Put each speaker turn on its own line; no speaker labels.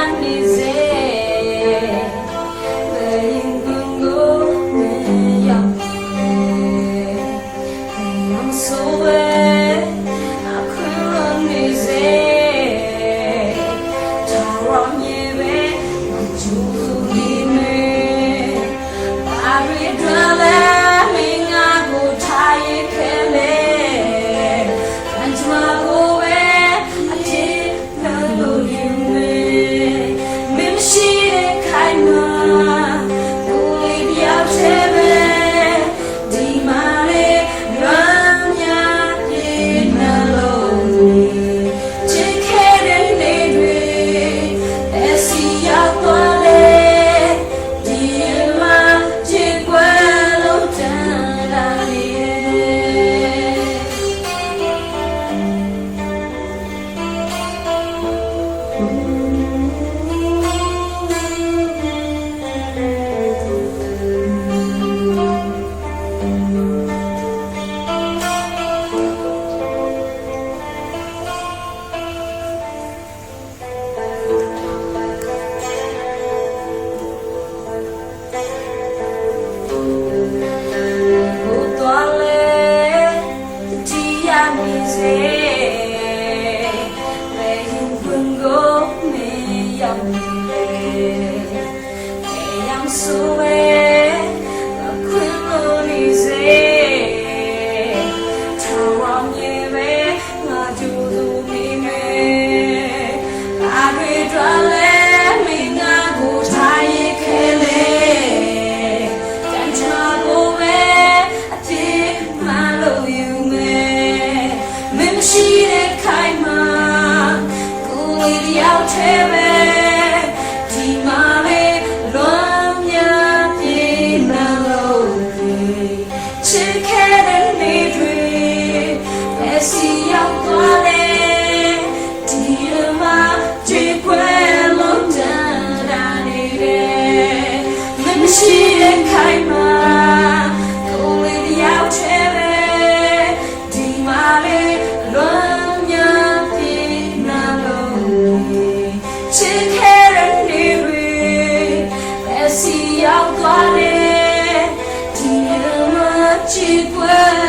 and his Te amo, sube. ချစ်ခဲ့တဲ့နေ့တွေပဲစီရောက်သွားလေဒီမှာကြည့်ခွဲလုံးတန်းတာနေတယ်မရှိတဲ့ခိုင်မှာကိုယ်လေးတယောက်တည်းပဲဒီမှာလေလွန်မြပြေနှလုံးတွေချစ် ပဲစီ